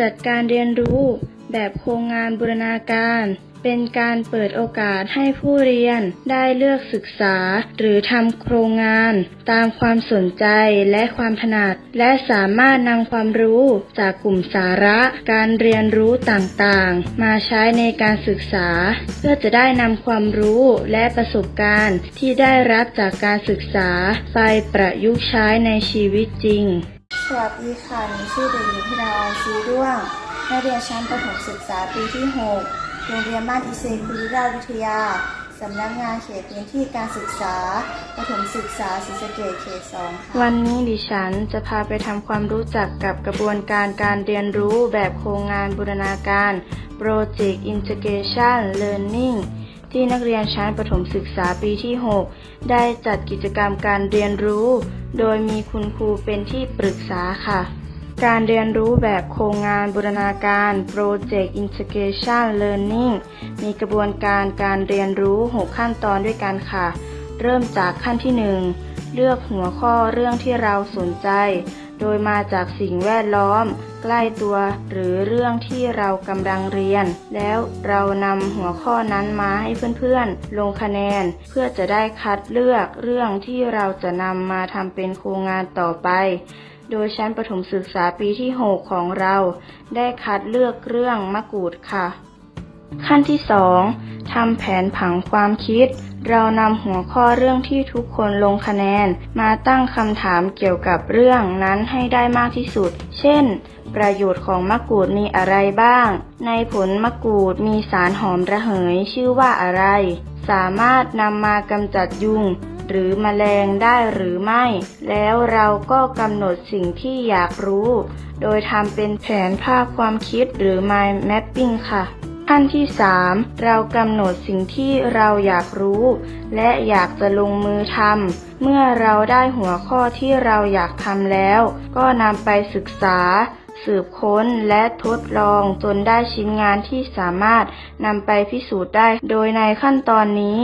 จัดการเรียนรู้ แบบโครงงานบูรณาการ เป็นการเปิดโอกาสให้ผู้เรียนได้เลือกศึกษา หรือทำโครงงาน ตามความสนใจและความถนัด และสามารถนำความรู้จากกลุ่มสาระ การเรียนรู้ต่างๆ มาใช้ในการศึกษา เพื่อจะได้นำความรู้และประสบการณ์ที่ได้รับจากการศึกษา ไปประยุกต์ใช้ในชีวิตจริง สวัสดีค่ะหนูชื่อเด็กหญิงพิดาออนซีด้วงนักเรียนชั้นประถมศึกษาปีที่ 6 โรงเรียนบ้านอิเซคุริราชวิทยา สำนักงานเขตพื้นที่การศึกษา ประถมศึกษาศรีสะเกษเขตสองค่ะ วันนี้ดิฉันจะพาไปทำความรู้จักกับกระบวนการการเรียนรู้แบบโครงงานบูรณาการ Project Integration Learning ที่นักเรียนชั้นประถมศึกษาปีที่ 6 ได้จัดกิจกรรมการเรียนรู้ โดยมีคุณครูเป็นที่ปรึกษาค่ะ การเรียนรู้แบบโครงงานบูรณาการ Project Integration Learning มีกระบวนการการเรียนรู้ 6 ขั้นตอนด้วยกันค่ะ เริ่มจากขั้นที่ 1 เลือกหัวข้อเรื่องที่เราสนใจ โดยมาจากสิ่งแวดล้อม ใกล้ตัวหรือเรื่องที่เรากำลังเรียน แล้วเรานำหัวข้อนั้นมาให้เพื่อนๆ ลงคะแนน เพื่อจะได้คัดเลือกเรื่องที่เราจะนำมาทำเป็นโครงงานต่อไป โดยชั้นประถมศึกษาปีที่ 6 ของเรา ได้คัดเลือกเรื่องมะกรูดค่ะ ขั้นที่ 2ทำแผนผังความคิด เรานำหัวข้อเรื่องที่ทุกคนลงคะแนน มาตั้งคำถามเกี่ยวกับเรื่องนั้นให้ได้มากที่สุด เช่น ประโยชน์ของมะกรูดมีอะไรบ้าง ในผลมะกรูดมีสารหอมระเหยชื่อว่าอะไร สามารถนำมากำจัดยุงหรือแมลงได้หรือไม่ แล้วเราก็กำหนดสิ่งที่อยากรู้ โดยทำเป็นแผนภาพความคิดหรือ mind mapping ค่ะ ขั้นที่ 3 เรากำหนดสิ่งที่เราอยากรู้ และอยากจะลงมือทำ เมื่อเราได้หัวข้อที่เราอยากทำแล้ว ก็นำไปศึกษา สืบค้นและทดลองจนได้ชิ้นงานที่สามารถนำไปพิสูจน์ได้ โดยในขั้นตอนนี้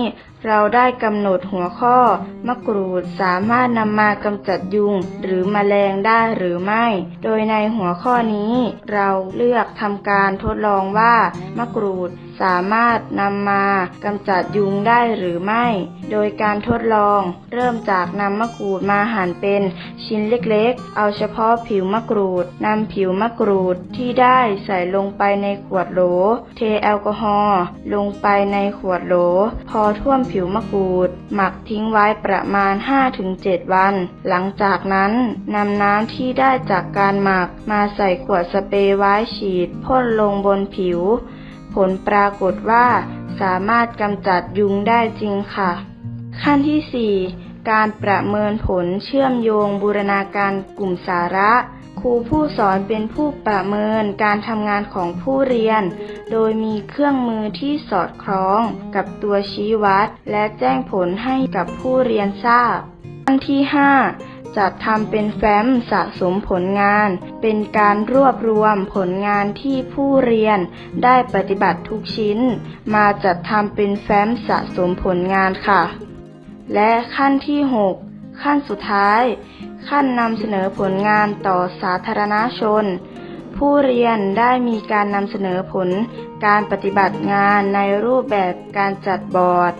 เราได้กำหนดหัวข้อ มะกรูดสามารถนำมากำจัดยุงหรือแมลงได้หรือไม่ โดยในหัวข้อนี้ เราเลือกทำการทดลองว่า มะกรูดสามารถนำมากำจัดยุงได้หรือไม่ โดยการทดลองเริ่มจากนำมะกรูดมาหั่นเป็นชิ้นเล็กๆ เอาเฉพาะผิวมะกรูดนำผิวมะกรูดที่ได้ใส่ลงไปในขวดโหล เทแอลกอฮอล์ลงไปในขวดโหล พอท่วมผิวมะกรูด หมักทิ้งไว้ประมาณ 5-7 วัน หลังจากนั้นนำน้ำที่ได้จากการหมักมาใส่ขวดสเปรย์ไว้ฉีดพ่นลงบนผิว ผลปรากฏว่าสามารถกำจัดยุงได้จริงค่ะ ขั้นที่ 4 การประเมินผลเชื่อมโยงบูรณาการกลุ่มสาระ ครูผู้สอนเป็นผู้ประเมินการทำงานของผู้เรียน โดยมีเครื่องมือที่สอดคล้องกับตัวชี้วัด และแจ้งผลให้กับผู้เรียนทราบขั้นที่ 5 จัดทำเป็นแฟ้มสะสมผลงาน เป็นการรวบรวมผลงานที่ผู้เรียนได้ปฏิบัติทุกชิ้น มาจัดทำเป็นแฟ้มสะสมผลงานค่ะ และขั้นที่ 6 ขั้นสุดท้าย ขั้นนำเสนอผลงานต่อสาธารณชน ผู้เรียนได้มีการนำเสนอผลการปฏิบัติงานในรูปแบบการจัดบอร์ด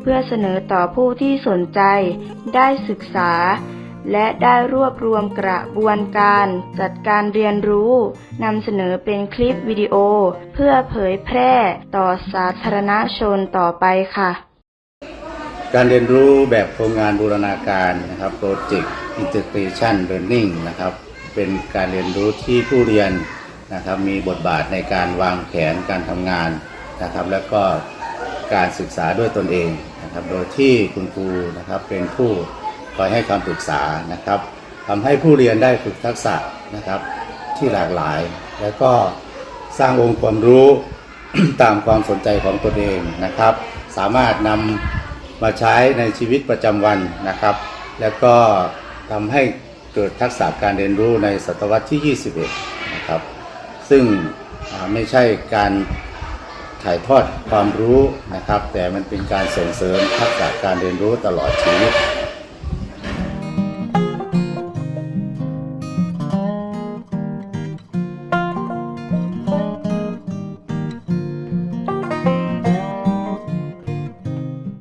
เพื่อเสนอต่อผู้ที่สนใจ ได้ศึกษา และได้รวบรวมกระบวนการจัดการเรียนรู้นำเสนอเป็นคลิปวิดีโอ เพื่อเผยแพร่ต่อสาธารณชนต่อไปค่ะ การเรียนรู้แบบโครงงานบูรณาการนะครับ Project Integration Learning นะครับเป็นการเรียนรู้ที่ผู้เรียนนะครับมีบทบาทในการวางแผนการทำงานนะครับ แล้วก็การศึกษาด้วยตนเองนะครับโดยที่คุณครูนะครับเป็นผู้คอยให้คำปรึกษานะครับทำให้ผู้เรียนได้ฝึกทักษะนะครับที่หลากหลาย แล้วก็สร้างองค์ความรู้ตามความสนใจของตนเองนะครับ สามารถนำ มาใช้ในชีวิตประจำวันนะครับ แล้วก็ทำให้เกิดทักษะการเรียนรู้ในศตวรรษที่ 21 นะครับ ซึ่งไม่ใช่การถ่ายทอดความรู้นะครับ แต่มันเป็นการส่งเสริมทักษะการเรียนรู้ตลอดชีวิต